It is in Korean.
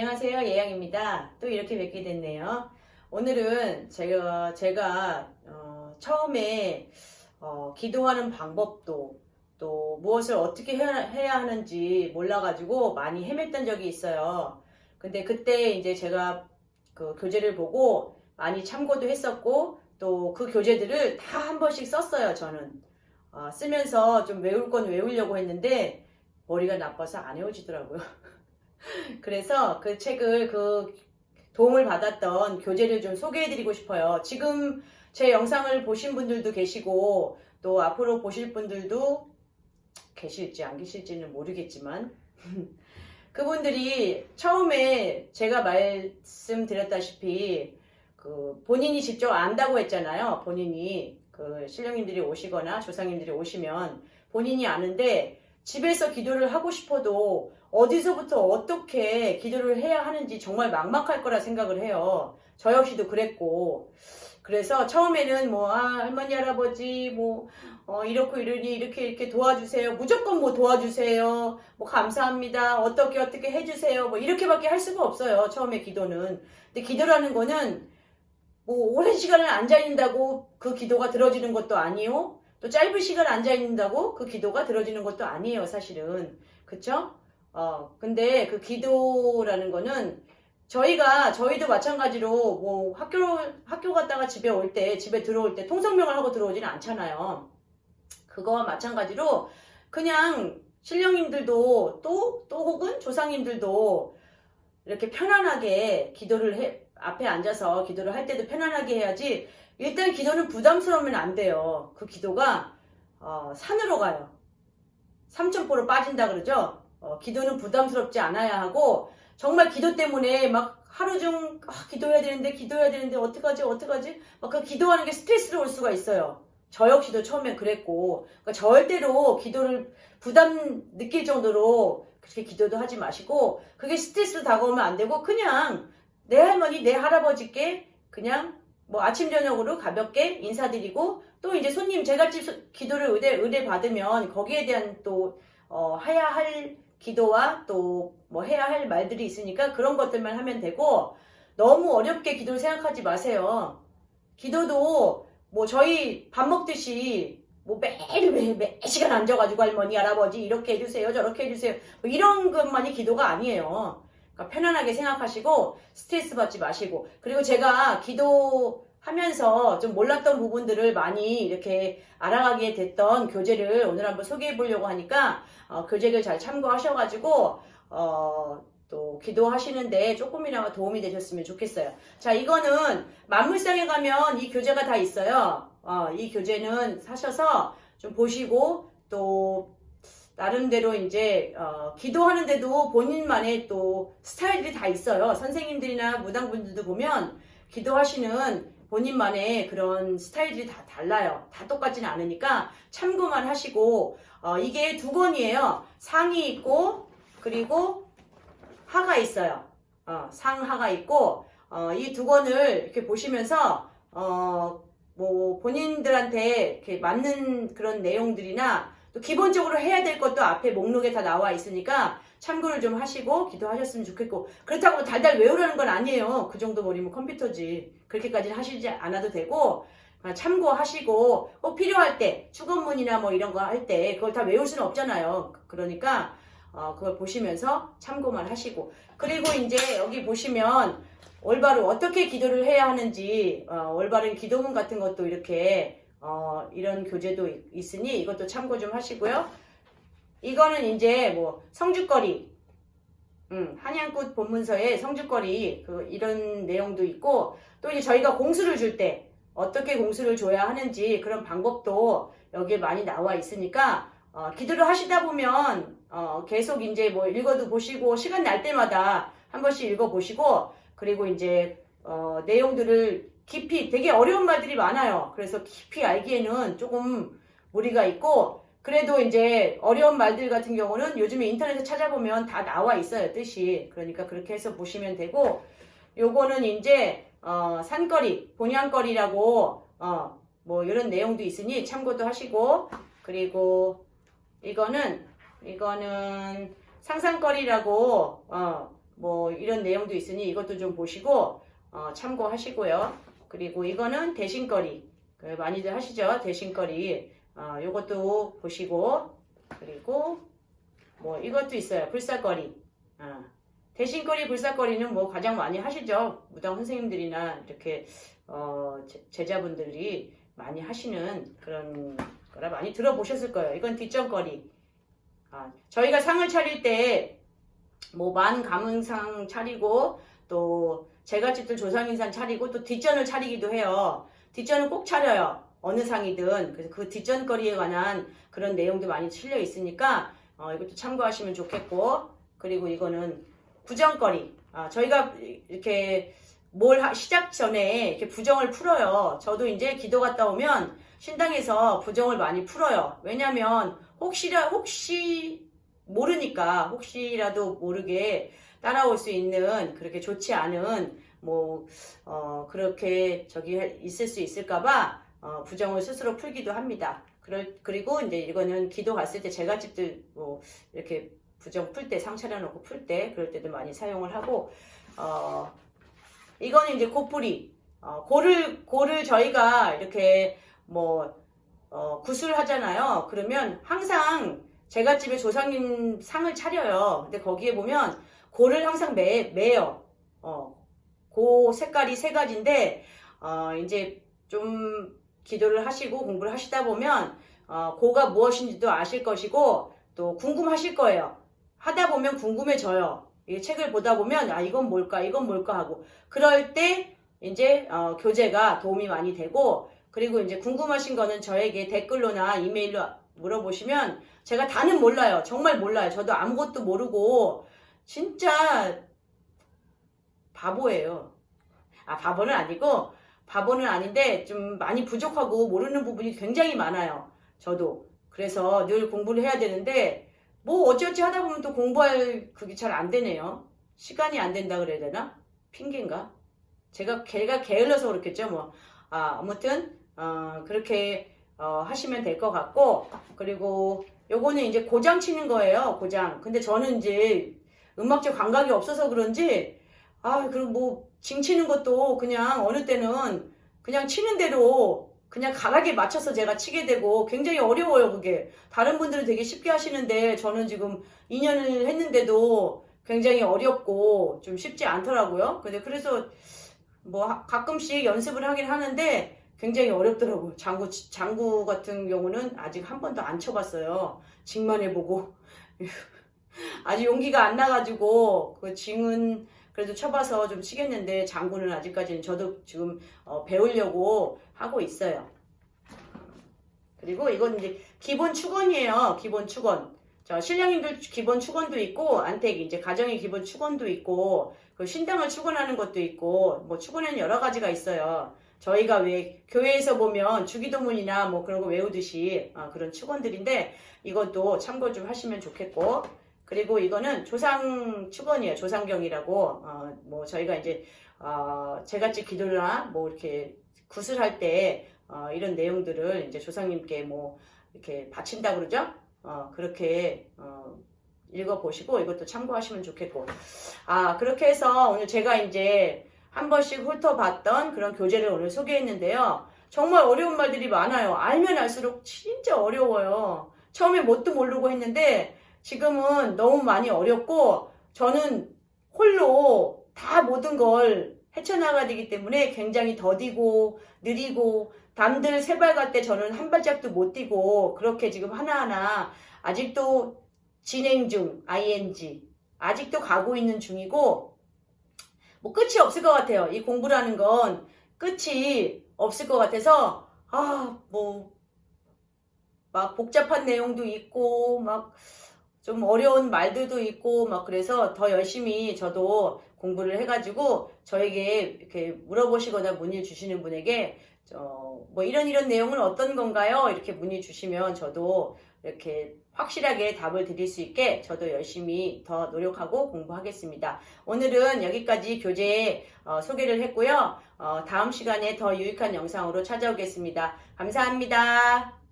안녕하세요. 예양입니다. 또 이렇게 뵙게 됐네요. 오늘은 제가, 제가, 어, 처음에, 어, 기도하는 방법도 또 무엇을 어떻게 해야, 해야 하는지 몰라가지고 많이 헤맸던 적이 있어요. 근데 그때 이제 제가 그 교재를 보고 많이 참고도 했었고 또 그 교재들을 다 한 번씩 썼어요, 저는. 어, 쓰면서 좀 외울 건 외우려고 했는데 머리가 나빠서 안 외워지더라고요. 그래서 그 책을 그 도움을 받았던 교재를 좀 소개해드리고 싶어요. 지금 제 영상을 보신 분들도 계시고 또 앞으로 보실 분들도 계실지 안 계실지는 모르겠지만 그분들이 처음에 제가 말씀드렸다시피 그 본인이 직접 안다고 했잖아요. 본인이 그 신령님들이 오시거나 조상님들이 오시면 본인이 아는데 집에서 기도를 하고 싶어도 어디서부터 어떻게 기도를 해야 하는지 정말 막막할 거라 생각을 해요. 저 역시도 그랬고. 그래서 처음에는 뭐, 아, 할머니, 할아버지, 뭐, 어, 이렇고 이러니 이렇게 이렇게 도와주세요. 무조건 뭐 도와주세요. 뭐 감사합니다. 어떻게 어떻게 해주세요. 뭐 이렇게밖에 할 수가 없어요. 처음에 기도는. 근데 기도라는 거는 뭐 오랜 시간을 앉아 있는다고 그 기도가 들어지는 것도 아니요. 또 짧은 시간 앉아 있는다고 그 기도가 들어지는 것도 아니에요. 사실은. 그쵸? 어, 근데 그 기도라는 거는 저희가, 저희도 마찬가지로 뭐 학교, 학교 갔다가 집에 올 때, 집에 들어올 때 통성명을 하고 들어오지는 않잖아요. 그거와 마찬가지로 그냥 신령님들도 또, 또 혹은 조상님들도 이렇게 편안하게 기도를 해, 앞에 앉아서 기도를 할 때도 편안하게 해야지 일단 기도는 부담스러우면 안 돼요. 그 기도가, 어, 산으로 가요. 삼천포로 빠진다 그러죠? 어, 기도는 부담스럽지 않아야 하고 정말 기도 때문에 막 하루 중 아, 기도해야 되는데 기도해야 되는데 어떡하지 어떡하지 막 그 기도하는 게 스트레스로 올 수가 있어요. 저 역시도 처음엔 그랬고 그러니까 절대로 기도를 부담 느낄 정도로 그렇게 기도도 하지 마시고 그게 스트레스로 다가오면 안 되고 그냥 내 할머니 내 할아버지께 그냥 뭐 아침 저녁으로 가볍게 인사드리고 또 이제 손님 제갓집 기도를 의뢰, 의뢰 받으면 거기에 대한 또 어, 해야 할 기도와 또 뭐 해야 할 말들이 있으니까 그런 것들만 하면 되고 너무 어렵게 기도를 생각하지 마세요. 기도도 뭐 저희 밥 먹듯이 뭐 매일 매, 매 시간 앉아가지고 할머니 할아버지 이렇게 해주세요 저렇게 해주세요 뭐 이런 것만이 기도가 아니에요. 그러니까 편안하게 생각하시고 스트레스 받지 마시고 그리고 제가 기도하면서 좀 몰랐던 부분들을 많이 이렇게 알아가게 됐던 교재를 오늘 한번 소개해 보려고 하니까 어, 교재를 잘 참고하셔가지고 어, 또 기도하시는데 조금이나마 도움이 되셨으면 좋겠어요. 자, 이거는 만물상에 가면 이 교재가 다 있어요. 어, 이 교재는 사셔서 좀 보시고 또 나름대로 이제 어, 기도하는데도 본인만의 또 스타일들이 다 있어요. 선생님들이나 무당분들도 보면 기도하시는 본인만의 그런 스타일들이 다 달라요. 다 똑같지는 않으니까 참고만 하시고 어, 이게 두 권이에요. 상이 있고 그리고 하가 있어요. 어, 상하가 있고 어, 이 두 권을 이렇게 보시면서 어, 뭐 본인들한테 이렇게 맞는 그런 내용들이나 또 기본적으로 해야 될 것도 앞에 목록에 다 나와 있으니까 참고를 좀 하시고 기도하셨으면 좋겠고 그렇다고 달달 외우라는 건 아니에요. 그 정도 머리면 컴퓨터지. 그렇게까지는 하시지 않아도 되고 그냥 참고하시고 꼭 필요할 때 축원문이나 뭐 이런 거 할 때 그걸 다 외울 수는 없잖아요. 그러니까 어, 그걸 보시면서 참고만 하시고 그리고 이제 여기 보시면 올바로 어떻게 기도를 해야 하는지 어, 올바른 기도문 같은 것도 이렇게 어, 이런 교재도 있- 있으니 이것도 참고 좀 하시고요. 이거는 이제 뭐 성주거리, 음, 한양꽃 본문서에 성주거리 그 이런 내용도 있고 또 이제 저희가 공수를 줄 때 어떻게 공수를 줘야 하는지 그런 방법도 여기에 많이 나와 있으니까 어, 기도를 하시다 보면 어, 계속 이제 뭐 읽어도 보시고 시간 날 때마다 한 번씩 읽어 보시고 그리고 이제 어, 내용들을 깊이 되게 어려운 말들이 많아요. 그래서 깊이 알기에는 조금 무리가 있고 그래도 이제 어려운 말들 같은 경우는 요즘에 인터넷에 찾아보면 다 나와 있어요 뜻이 그러니까 그렇게 해서 보시면 되고 요거는 이제 어, 산거리 본향거리라고 어, 뭐 이런 내용도 있으니 참고도 하시고 그리고 이거는 이거는 상상거리라고 어, 뭐 이런 내용도 있으니 이것도 좀 보시고 어, 참고하시고요. 그리고 이거는 대신거리. 그 많이들 하시죠? 대신거리. 어, 이것도 보시고 그리고 뭐 이것도 있어요. 불사거리. 어, 대신거리 불사거리는 뭐 가장 많이 하시죠? 무당 선생님들이나 이렇게 어, 제- 제자분들이 많이 하시는 그런 거라 많이 들어보셨을 거예요. 이건 뒷전거리. 아, 저희가 상을 차릴 때 뭐 만 가문상 차리고 또 제갓집들 조상인상 차리고 또 뒷전을 차리기도 해요. 뒷전은 꼭 차려요. 어느 상이든 그래서 그 뒷전거리에 관한 그런 내용도 많이 실려 있으니까 어, 이것도 참고하시면 좋겠고 그리고 이거는 부정거리. 아, 저희가 이렇게 뭘 하- 시작 전에 이렇게 부정을 풀어요. 저도 이제 기도 갔다 오면 신당에서 부정을 많이 풀어요. 왜냐면 혹시라 혹시 모르니까 혹시라도 모르게 따라올 수 있는 그렇게 좋지 않은 뭐 어, 그렇게 저기 할- 있을 수 있을까봐 어, 부정을 스스로 풀기도 합니다. 그리고 이제 이거는 기도 갔을 때 제가 집들 뭐 이렇게 부정 풀 때 상차려 놓고 풀 때 그럴 때도 많이 사용을 하고 어, 이거는 이제 고뿌리 어, 고를 고를 저희가 이렇게 뭐 어, 구슬하잖아요. 그러면 항상 제가 집에 조상님 상을 차려요. 근데 거기에 보면 고를 항상 매, 매요. 어, 고 색깔이 세 가지인데, 어, 이제 좀 기도를 하시고 공부를 하시다 보면, 어, 고가 무엇인지도 아실 것이고, 또 궁금하실 거예요. 하다 보면 궁금해져요. 이 책을 보다 보면, 아, 이건 뭘까, 이건 뭘까 하고. 그럴 때, 이제, 어, 교재가 도움이 많이 되고, 그리고 이제 궁금하신 거는 저에게 댓글로나 이메일로 물어보시면, 제가 다는 몰라요. 정말 몰라요. 저도 아무것도 모르고, 진짜 바보예요. 아, 바보는 아니고, 바보는 아닌데, 좀 많이 부족하고 모르는 부분이 굉장히 많아요. 저도. 그래서 늘 공부를 해야 되는데, 뭐 어찌어찌 하다 보면 또 공부할 그게 잘 안 되네요. 시간이 안 된다 그래야 되나? 핑계인가? 제가, 걔가 게을러서 그렇겠죠, 뭐. 아, 아무튼, 어, 그렇게, 어, 하시면 될 것 같고, 그리고 요거는 이제 고장 치는 거예요, 고장. 근데 저는 이제 음악적 감각이 없어서 그런지, 아, 그리고 뭐, 징 치는 것도 그냥 어느 때는 그냥 치는 대로 그냥 가락에 맞춰서 제가 치게 되고 굉장히 어려워요, 그게. 다른 분들은 되게 쉽게 하시는데 저는 지금 2년을 했는데도 굉장히 어렵고 좀 쉽지 않더라고요. 근데 그래서 뭐 하- 가끔씩 연습을 하긴 하는데 굉장히 어렵더라고요. 장구, 치- 장구 같은 경우는 아직 한 번도 안 쳐봤어요. 징만 해보고. 아직 용기가 안 나가지고 그 징은 그래도 쳐봐서 좀 치겠는데 장구는 아직까지는 저도 지금 어, 배우려고 하고 있어요. 그리고 이건 이제 기본 축원이에요. 기본 축원. 저 신령님들 기본 축원도 있고 안택 이제 가정의 기본 축원도 있고 그 신당을 축원하는 것도 있고 뭐 축원에는 여러 가지가 있어요. 저희가 왜 교회에서 보면 주기도문이나 뭐 그런 거 외우듯이 아, 그런 축원들인데 이것도 참고 좀 하시면 좋겠고 그리고 이거는 조상 축원이에요. 조상경이라고 어, 뭐 저희가 이제 어, 제갓집 기도나 뭐 이렇게 구슬할 때 어, 이런 내용들을 이제 조상님께 뭐 이렇게 바친다 그러죠. 어, 그렇게 어, 읽어보시고 이것도 참고하시면 좋겠고 아 그렇게 해서 오늘 제가 이제 한 번씩 훑어봤던 그런 교재를 오늘 소개했는데요. 정말 어려운 말들이 많아요. 알면 알수록 진짜 어려워요. 처음에 뭣도 모르고 했는데 지금은 너무 많이 어렵고 저는 홀로 다 모든 걸 헤쳐나가야 되기 때문에 굉장히 더디고 느리고 남들 세 발 갈 때 저는 한 발짝도 못 뛰고 그렇게 지금 하나하나 아직도 진행 중 ing 아직도 가고 있는 중이고 뭐 끝이 없을 것 같아요. 이 공부라는 건 끝이 없을 것 같아서 아뭐 막 복잡한 내용도 있고 막 좀 어려운 말들도 있고 막 그래서 더 열심히 저도 공부를 해가지고 저에게 이렇게 물어보시거나 문의 주시는 분에게 어, 뭐 이런 이런 내용은 어떤 건가요? 이렇게 문의 주시면 저도 이렇게 확실하게 답을 드릴 수 있게 저도 열심히 더 노력하고 공부하겠습니다. 오늘은 여기까지 교재 어, 소개를 했고요. 어, 다음 시간에 더 유익한 영상으로 찾아오겠습니다. 감사합니다.